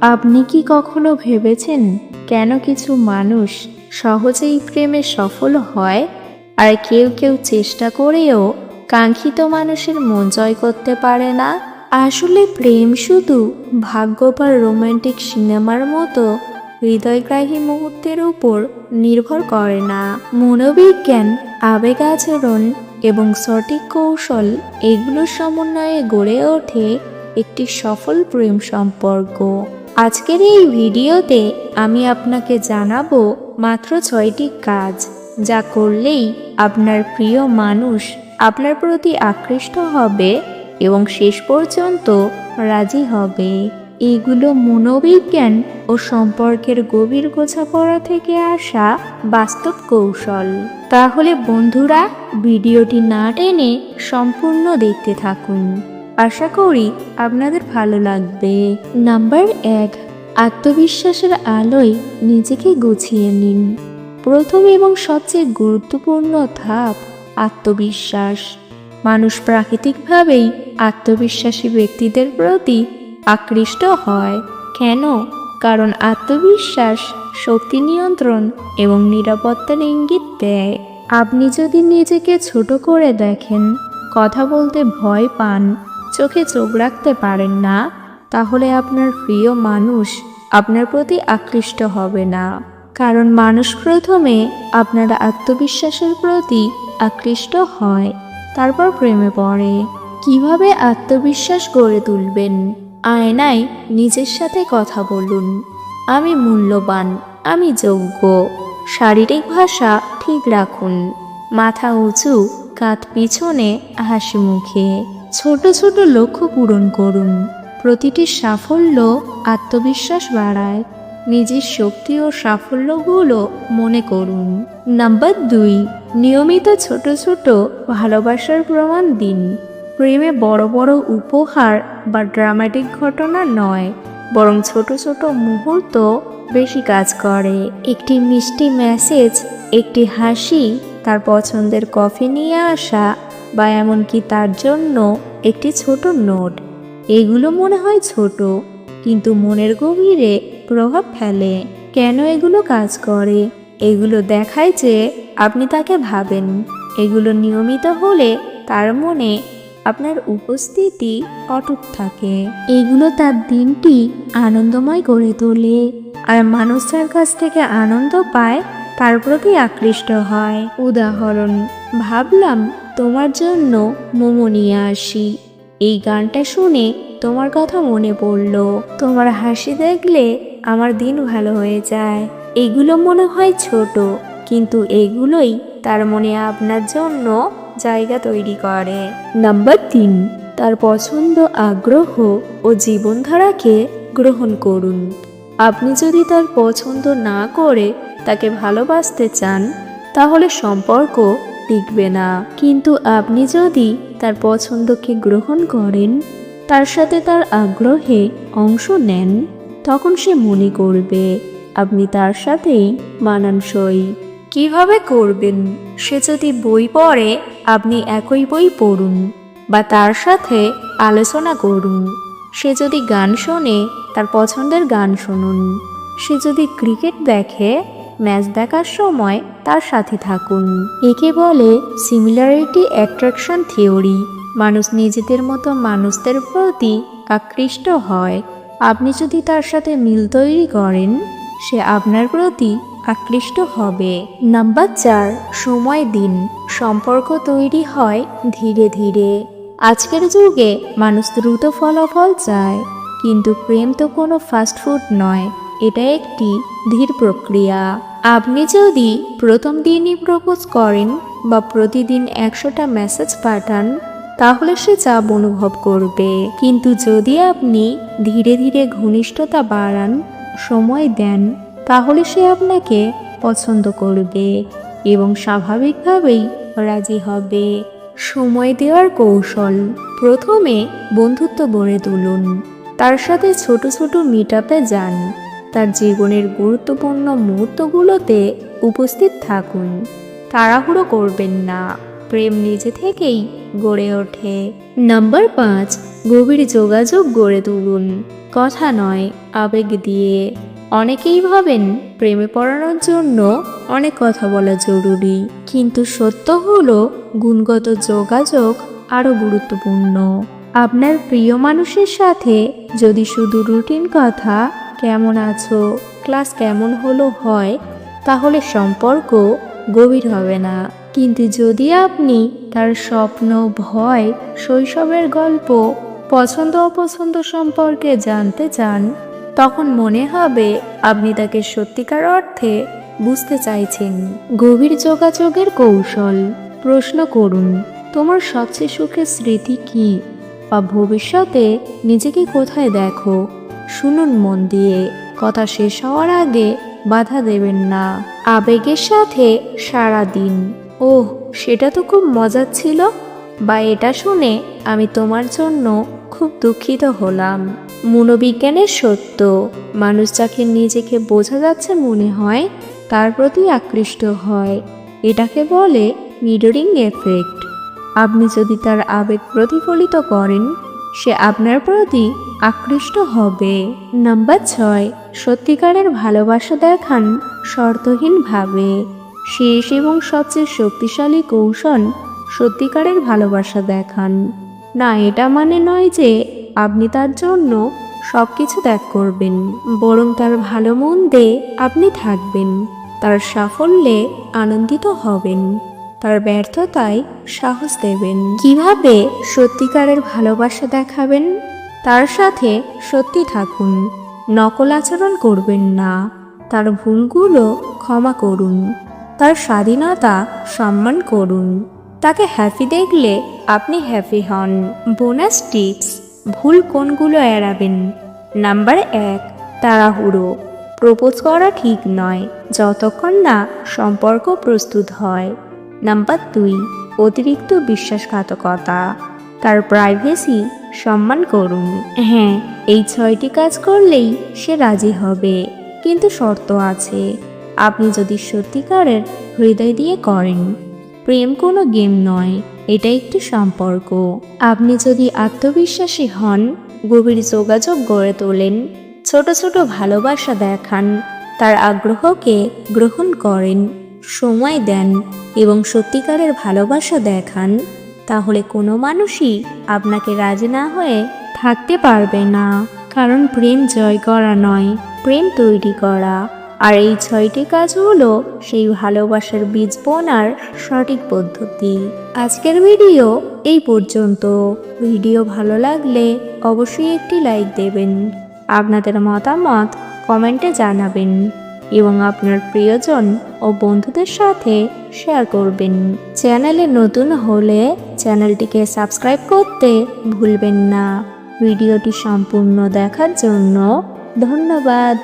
আপনি কি কখনো ভেবেছেন কেন কিছু মানুষ সহজেই প্রেমে সফল হয়? আর কেউ কেউ চেষ্টা করেও কাঙ্ক্ষিত মানুষের মন জয় করতে পারে না? আসলে প্রেম শুধু ভাগ্য বা রোমান্টিক সিনেমার মতো হৃদয়গ্রাহী মুহূর্তের উপর নির্ভর করে না। মনোবিজ্ঞান, আবেগ আচরণ এবং সঠিক কৌশল এগুলোর সমন্বয়ে গড়ে ওঠে একটি সফল প্রেম সম্পর্ক। আজকের এই ভিডিওতে আমি আপনাকে জানাব মাত্র ছয়টি কাজ যা করলেই আপনার প্রিয় মানুষ আপনার প্রতি আকৃষ্ট হবে এবং শেষ পর্যন্ত রাজি হবে। এগুলো মনোবিজ্ঞান ও সম্পর্কের গভীর বোঝাপড়া থেকে আসা বাস্তব কৌশল। তাহলে বন্ধুরা, ভিডিওটি না টেনে সম্পূর্ণ দেখতে থাকুন। আশা করি আপনাদের ভালো লাগবে। নাম্বার এক, আত্মবিশ্বাসের আলোয় নিজেকে গুছিয়ে নিন। প্রথম এবং সবচেয়ে গুরুত্বপূর্ণ ধাপ আত্মবিশ্বাস। মানুষ প্রাকৃতিকভাবেই আত্মবিশ্বাসী ব্যক্তিদের প্রতি আকৃষ্ট হয়। কেন? কারণ আত্মবিশ্বাস শক্তি নিয়ন্ত্রণ এবং নিরাপত্তার ইঙ্গিত দেয়। আপনি যদি নিজেকে ছোট করে দেখেন, কথা বলতে ভয় পান চোখে চোখ রাখতে পারেন না, তাহলে আপনার প্রিয় মানুষ আপনার প্রতি আকৃষ্ট হবে না। কারণ মানুষ প্রথমে আপনার আত্মবিশ্বাসের প্রতি আকৃষ্ট হয়, তারপর প্রেমে পড়ে। কীভাবে আত্মবিশ্বাস গড়ে তুলবেন? আয়নায় নিজের সাথে কথা বলুন। আমি মূল্যবান, আমি যোগ্য। শারীরিক ভাষা ঠিক রাখুন। মাথা উঁচু, কাঁধ পিছনে, হাসি মুখে। ছোট ছোট লক্ষ্য পূরণ করুন। প্রতিটি সাফল্য আত্মবিশ্বাস বাড়ায়। নিজের শক্তি ও সাফল্যগুলো মনে করুন। নাম্বার দুই, নিয়মিত ছোট ছোট ভালোবাসার প্রমাণ দিন। প্রেমে বড় বড় উপহার বা ড্রামাটিক ঘটনা নয়, বরং ছোট ছোট মুহূর্ত বেশি কাজ করে। একটি মিষ্টি মেসেজ একটি হাসি, তার পছন্দের কফি নিয়ে আসা বা এমনকি তার জন্য একটি ছোট নোট। এগুলো মনে হয় ছোট, কিন্তু মনের গভীরে প্রভাব ফেলে। কেন এগুলো কাজ করে? এগুলো দেখায় যে আপনি তাকে ভাবেন। এগুলো নিয়মিত হলে তার মনে আপনার উপস্থিতি অটুট থাকে। এগুলো তার দিনটি আনন্দময় করে তোলে আর মানুষ যার কাছ থেকে আনন্দ পায়, তার প্রতি আকৃষ্ট হয়। উদাহরণ, ভাবলাম তোমার জন্য মোমো নিয়ে আসি। এই গানটা শুনে তোমার কথা মনে পড়ল। তোমার হাসি দেখলে আমার দিন ভালো হয়ে যায়। এগুলো মনে হয় ছোট, কিন্তু এগুলোই তার মনে আপনার জন্য জায়গা তৈরি করে। নাম্বার তিন, তার পছন্দ, আগ্রহ ও জীবনধারাকে গ্রহণ করুন। আপনি যদি তার পছন্দ না করে তাকে ভালোবাসতে চান, তাহলে সম্পর্ক টিকবে না। কিন্তু আপনি যদি তার পছন্দকে গ্রহণ করেন, তার সাথে তার আগ্রহে অংশ নেন, তখন সে মনে করবে, আপনি তার সাথেই মানানসই। কীভাবে করবেন? সে যদি বই পড়ে, আপনি একই বই পড়ুন বা তার সাথে আলোচনা করুন। সে যদি গান শোনে, তার পছন্দের গান শুনুন। সে যদি ক্রিকেট দেখে ম্যাচ দেখার সময় তার সাথে থাকুন। একে বলে সিমিলারিটি অ্যাট্রাকশন থিওরি। মানুষ নিজেদের মতো মানুষদের প্রতি আকৃষ্ট হয়। আপনি যদি তার সাথে মিল তৈরি করেন, সে আপনার প্রতি আকৃষ্ট হবে। নাম্বার চার, সময় দিন। সম্পর্ক তৈরি হয় ধীরে ধীরে। আজকের যুগে মানুষ দ্রুত ফলাফল চায়, কিন্তু প্রেম তো কোনো ফাস্ট ফুড নয় এটা একটি ধীর প্রক্রিয়া। আপনি যদি প্রথম দিনই প্রপোজ করেন বা প্রতিদিন একশোটা মেসেজ পাঠান, তাহলে সে চাপ অনুভব করবে। কিন্তু যদি আপনি ধীরে ধীরে ঘনিষ্ঠতা বাড়ান, সময় দেন, তাহলে সে আপনাকে পছন্দ করবে এবং স্বাভাবিকভাবেই রাজি হবে। সময় দেওয়ার কৌশল, প্রথমে বন্ধুত্ব গড়ে তুলুন। তার সাথে ছোট ছোট মিট যান। তার জীবনের গুরুত্বপূর্ণ মুহূর্তগুলোতে উপস্থিত থাকুন। তাড়াহুড়ো করবেন না। প্রেম নিজে থেকেই গড়ে ওঠে। নাম্বার পাঁচ, গভীর যোগাযোগ গড়ে তুলুন। কথা নয়, আবেগ দিয়ে। অনেকেই ভাবেন প্রেমে পড়ানোর জন্য অনেক কথা বলা জরুরি, কিন্তু সত্য হলো গুণগত যোগাযোগ আরও গুরুত্বপূর্ণ। আপনার প্রিয় মানুষের সাথে যদি শুধু রুটিন কথা কেমন আছো? ক্লাস কেমন হলো হয়? তাহলে সম্পর্ক গভীর হবে না। কিন্তু যদি আপনি তার স্বপ্ন, ভয়, শৈশবের গল্প, পছন্দ অপছন্দ সম্পর্কে জানতে চান, তখন মনে হবে আপনি তাকে সত্যিকার অর্থে বুঝতে চাইছেন। গভীর যোগাযোগের কৌশল। প্রশ্ন করুন, তোমার সবচেয়ে সুখের স্মৃতি কি? বা ভবিষ্যতে নিজেকে কোথায় দেখো? শুনুন মন দিয়ে। কথা শেষ হওয়ার আগে বাধা দেবেন না। আবেগের সাথে সারা দিন। ওহ, সেটা তো খুব মজার ছিল। বা এটা শুনে আমি তোমার জন্য খুব দুঃখিত হলাম। মনোবিজ্ঞানের সত্য। মানুষ যাকে নিজেকে বোঝা যাচ্ছে মনে হয়, তার প্রতি আকৃষ্ট হয়। এটাকে বলে মিররিং এফেক্ট। আপনি যদি তার আবেগ প্রতিফলিত করেন সে আপনার প্রতি আকৃষ্ট হবে। নাম্বার ছয়, সত্যিকারের ভালোবাসা দেখান শর্তহীনভাবে। শেষ এবং সবচেয়ে শক্তিশালী কৌশল সত্যিকারের ভালোবাসা দেখান। না, এটা মানে নয় যে আপনি তার জন্য সব কিছু ত্যাগ করবেন, বরং তার ভালো মন্দে আপনি থাকবেন, তার সাফল্যে আনন্দিত হবেন। তার ব্যর্থতায় সাহস দেবেন। কীভাবে সত্যিকারের ভালোবাসা দেখাবেন? তার সাথে সত্যি থাকুন, নকল আচরণ করবেন না। তার ভুলগুলো ক্ষমা করুন, তার স্বাধীনতা সম্মান করুন। তাকে হ্যাপি দেখলে আপনি হ্যাপি হন। বোনাস টিপস ভুল কোনগুলো এড়াবেন। নাম্বার এক, তাড়াহুড়ো। প্রপোজ করা ঠিক নয়, যতক্ষণ না সম্পর্ক প্রস্তুত হয়। নাম্বার দুই, অতিরিক্ত বিশ্বাসঘাতকতা। তার প্রাইভেসি সম্মান করুন। হ্যাঁ এই ছয়টি কাজ করলেই সে রাজি হবে। কিন্তু শর্ত আছে। আপনি যদি সত্যিকারের হৃদয় দিয়ে করেন, প্রেম কোনো গেম নয়, এটা একটি সম্পর্ক। আপনি যদি আত্মবিশ্বাসী হন, গভীর যোগাযোগ গড়ে তোলেন, ছোট ছোট ভালোবাসা দেখান, তার আগ্রহকে গ্রহণ করেন। সময় দেন এবং সত্যিকারের ভালোবাসা দেখান, তাহলে কোনো মানুষই আপনাকে রাজি না হয়ে থাকতে পারবে না। কারণ প্রেম জয় করা নয়, প্রেম তৈরি করা। আর এই ছয়টি কাজ হলো সেই ভালোবাসার বীজ বোনার সঠিক পদ্ধতি। আজকের ভিডিও এই পর্যন্ত। ভিডিও ভালো লাগলে অবশ্যই একটি লাইক দেবেন। আপনাদের মতামত কমেন্টে জানাবেন। এবং আপনার প্রিয়জন ও বন্ধুদের সাথে শেয়ার করবেন। চ্যানেলে নতুন হলে চ্যানেলটিকে সাবস্ক্রাইব করতে ভুলবেন না। ভিডিওটি সম্পূর্ণ দেখার জন্য ধন্যবাদ।